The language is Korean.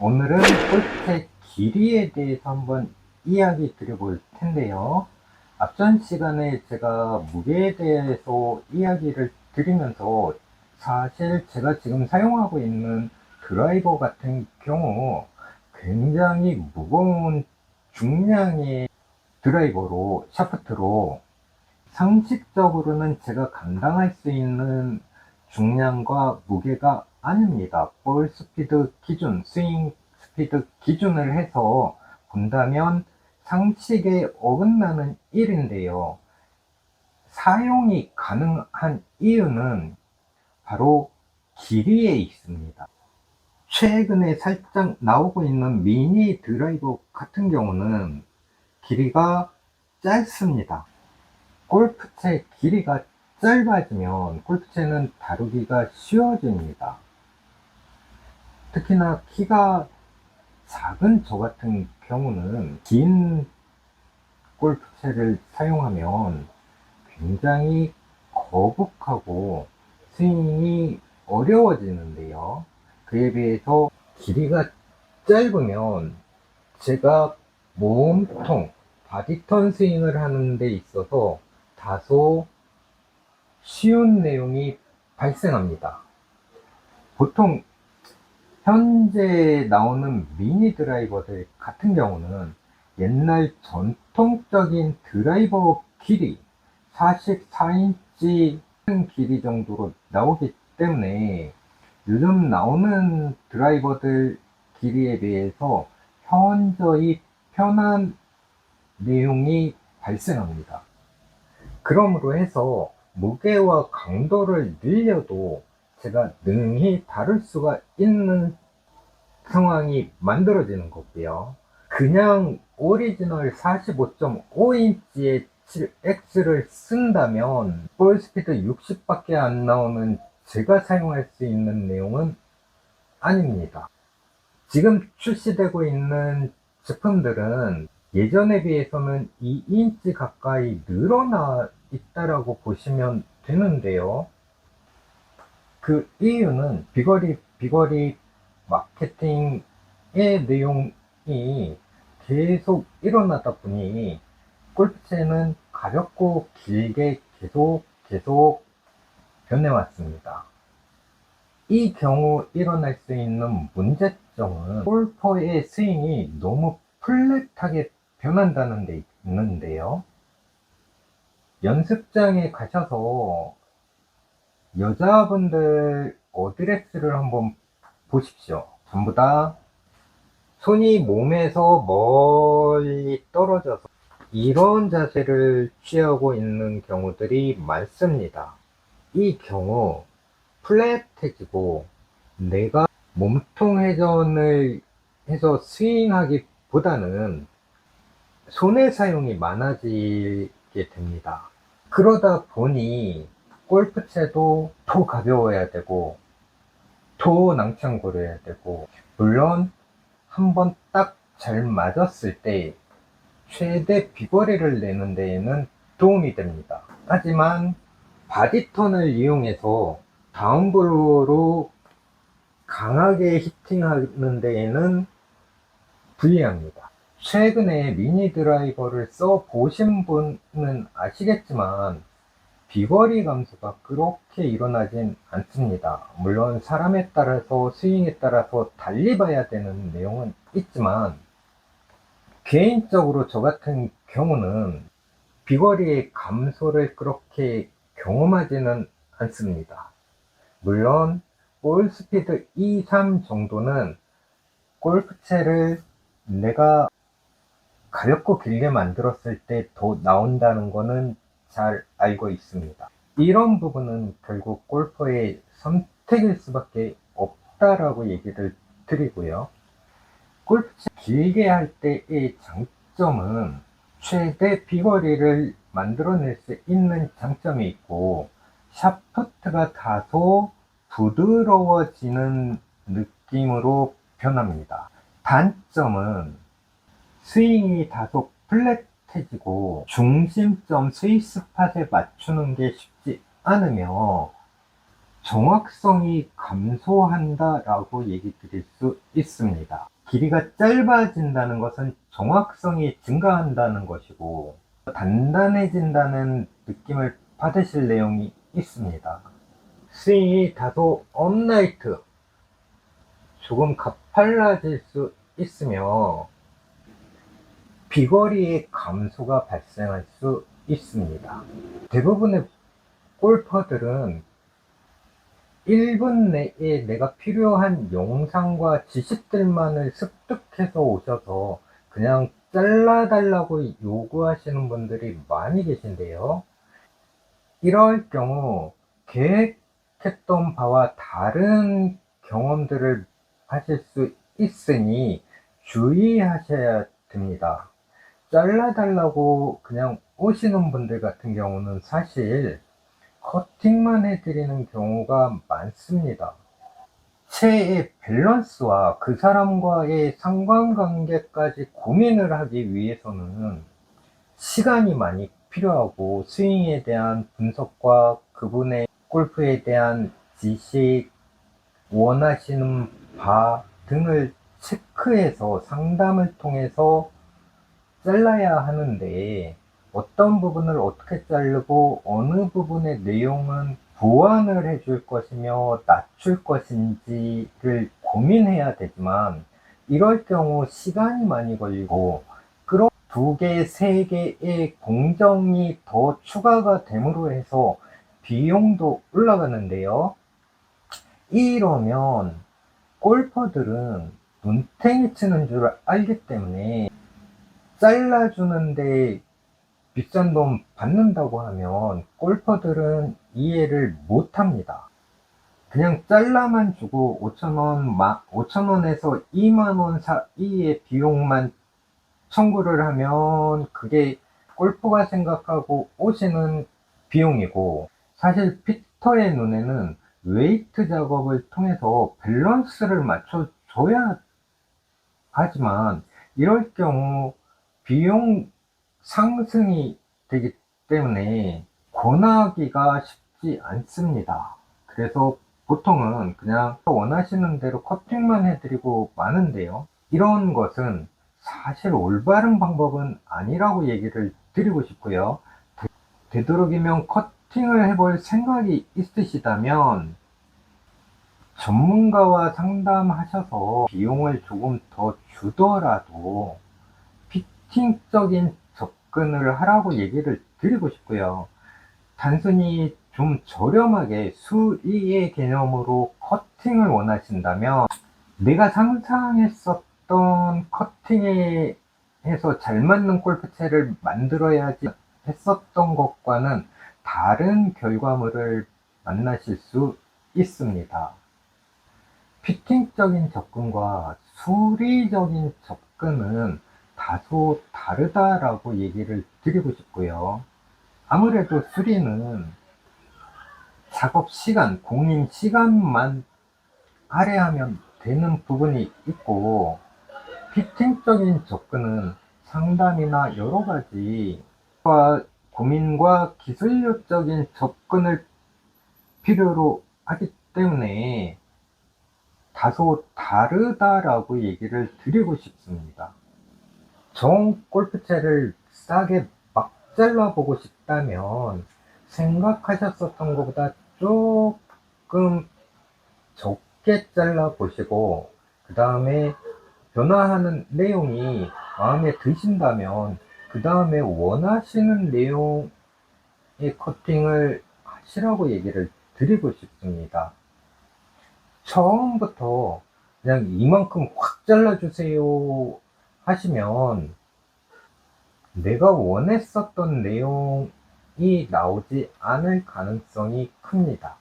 오늘은 골프의 길이에 대해서 한번 이야기 드려볼 텐데요. 앞전 시간에 제가 무게에 대해서 이야기를 드리면서 사실 제가 지금 사용하고 있는 드라이버 같은 경우 굉장히 무거운 중량의 드라이버로, 샤프트로 상식적으로는 제가 감당할 수 있는 중량과 무게가 아닙니다. 볼 스피드 기준, 스윙 스피드 기준을 해서 본다면 상식에 어긋나는 일인데요. 사용이 가능한 이유는 바로 길이에 있습니다. 최근에 살짝 나오고 있는 미니 드라이버 같은 경우는 길이가 짧습니다. 골프채 길이가 짧아지면 골프채는 다루기가 쉬워집니다. 특히나 키가 작은 저 같은 경우는 긴 골프채를 사용하면 굉장히 거북하고 스윙이 어려워지는데요. 그에 비해서 길이가 짧으면 제가 몸통, 바디턴 스윙을 하는 데 있어서 다소 쉬운 내용이 발생합니다. 보통 현재 나오는 미니 드라이버들 같은 경우는 옛날 전통적인 드라이버 길이 44인치 길이 정도로 나오기 때문에 요즘 나오는 드라이버들 길이에 비해서 현저히 편한 내용이 발생합니다. 그러므로 해서 무게와 강도를 늘려도 제가 능히 다룰 수가 있는 상황이 만들어지는 거고요. 그냥 오리지널 45.5인치의 7X를 쓴다면 볼 스피드 60밖에 안 나오는 제가 사용할 수 있는 내용은 아닙니다. 지금 출시되고 있는 제품들은 예전에 비해서는 2인치 가까이 늘어나 있다라고 보시면 되는데요. 그 이유는 비거리, 비거리 마케팅의 내용이 계속 일어나다 보니 골프채는 가볍고 길게 계속 계속 변해왔습니다. 이 경우 일어날 수 있는 문제점은 골퍼의 스윙이 너무 플랫하게 변한다는 데 있는데요. 연습장에 가셔서 여자분들 어드레스를 한번 보십시오. 전부 다 손이 몸에서 멀리 떨어져서 이런 자세를 취하고 있는 경우들이 많습니다. 이 경우 플랫해지고 내가 몸통 회전을 해서 스윙하기보다는 손의 사용이 많아지게 됩니다. 그러다 보니 골프채도 더 가벼워야 되고 더 낭창거려야 되고 물론 한 번 딱 잘 맞았을 때 최대 비거리를 내는 데에는 도움이 됩니다. 하지만 바디턴을 이용해서 다운블로로 강하게 히팅하는 데에는 불리합니다. 최근에 미니 드라이버를 써 보신 분은 아시겠지만 비거리 감소가 그렇게 일어나진 않습니다. 물론 사람에 따라서 스윙에 따라서 달리 봐야 되는 내용은 있지만 개인적으로 저 같은 경우는 비거리의 감소를 그렇게 경험하지는 않습니다. 물론 볼 스피드 2, 3 정도는 골프채를 내가 가볍고 길게 만들었을 때 더 나온다는 거는 잘 알고 있습니다. 이런 부분은 결국 골퍼의 선택일 수밖에 없다라고 얘기를 드리고요. 골프채 길게 할 때의 장점은 최대 비거리를 만들어낼 수 있는 장점이 있고 샤프트가 다소 부드러워지는 느낌으로 변합니다. 단점은 스윙이 다소 플랫 해지고 중심점 스위스팟에 맞추는 게 쉽지 않으며 정확성이 감소한다라고 얘기 드릴 수 있습니다. 길이가 짧아진다는 것은 정확성이 증가한다는 것이고 단단해진다는 느낌을 받으실 내용이 있습니다. 스윙이 다소 업라이트 조금 가팔라질 수 있으며 비거리의 감소가 발생할 수 있습니다. 대부분의 골퍼들은 1분 내에 내가 필요한 영상과 지식들만을 습득해서 오셔서 그냥 잘라달라고 요구하시는 분들이 많이 계신데요. 이럴 경우 계획했던 바와 다른 경험들을 하실 수 있으니 주의하셔야 됩니다. 잘라달라고 그냥 오시는 분들 같은 경우는 사실 커팅만 해드리는 경우가 많습니다. 체의 밸런스와 그 사람과의 상관관계까지 고민을 하기 위해서는 시간이 많이 필요하고 스윙에 대한 분석과 그분의 골프에 대한 지식, 원하시는 바 등을 체크해서 상담을 통해서 잘라야 하는데 어떤 부분을 어떻게 자르고 어느 부분의 내용은 보완을 해줄 것이며 낮출 것인지를 고민해야 되지만 이럴 경우 시간이 많이 걸리고 그런 두 개, 세 개의 공정이 더 추가가 됨으로 해서 비용도 올라가는데요. 이러면 골퍼들은 눈탱이 치는 줄 알기 때문에 잘라주는데 비싼 돈 받는다고 하면 골퍼들은 이해를 못 합니다. 그냥 잘라만 주고 5천원, 5천원에서 2만원 사이의 비용만 청구를 하면 그게 골프가 생각하고 오시는 비용이고 사실 피터의 눈에는 웨이트 작업을 통해서 밸런스를 맞춰줘야 하지만 이럴 경우 비용 상승이 되기 때문에 권하기가 쉽지 않습니다. 그래서 보통은 그냥 원하시는 대로 커팅만 해드리고 마는데요. 이런 것은 사실 올바른 방법은 아니라고 얘기를 드리고 싶고요. 되도록이면 커팅을 해볼 생각이 있으시다면 전문가와 상담하셔서 비용을 조금 더 주더라도 피팅적인 접근을 하라고 얘기를 드리고 싶고요. 단순히 좀 저렴하게 수리의 개념으로 커팅을 원하신다면 내가 상상했었던 커팅에 해서 잘 맞는 골프채를 만들어야지 했었던 것과는 다른 결과물을 만나실 수 있습니다. 피팅적인 접근과 수리적인 접근은 다소 다르다라고 얘기를 드리고 싶고요. 아무래도 수리는 작업 시간, 공임 시간만 할애하면 되는 부분이 있고, 피팅적인 접근은 상담이나 여러 가지 고민과 기술력적인 접근을 필요로 하기 때문에 다소 다르다라고 얘기를 드리고 싶습니다. 정 골프채를 싸게 막 잘라보고 싶다면 생각하셨었던 것보다 조금 적게 잘라보시고 그 다음에 변화하는 내용이 마음에 드신다면 그 다음에 원하시는 내용의 커팅을 하시라고 얘기를 드리고 싶습니다. 처음부터 그냥 이만큼 확 잘라주세요 하시면 내가 원했었던 내용이 나오지 않을 가능성이 큽니다.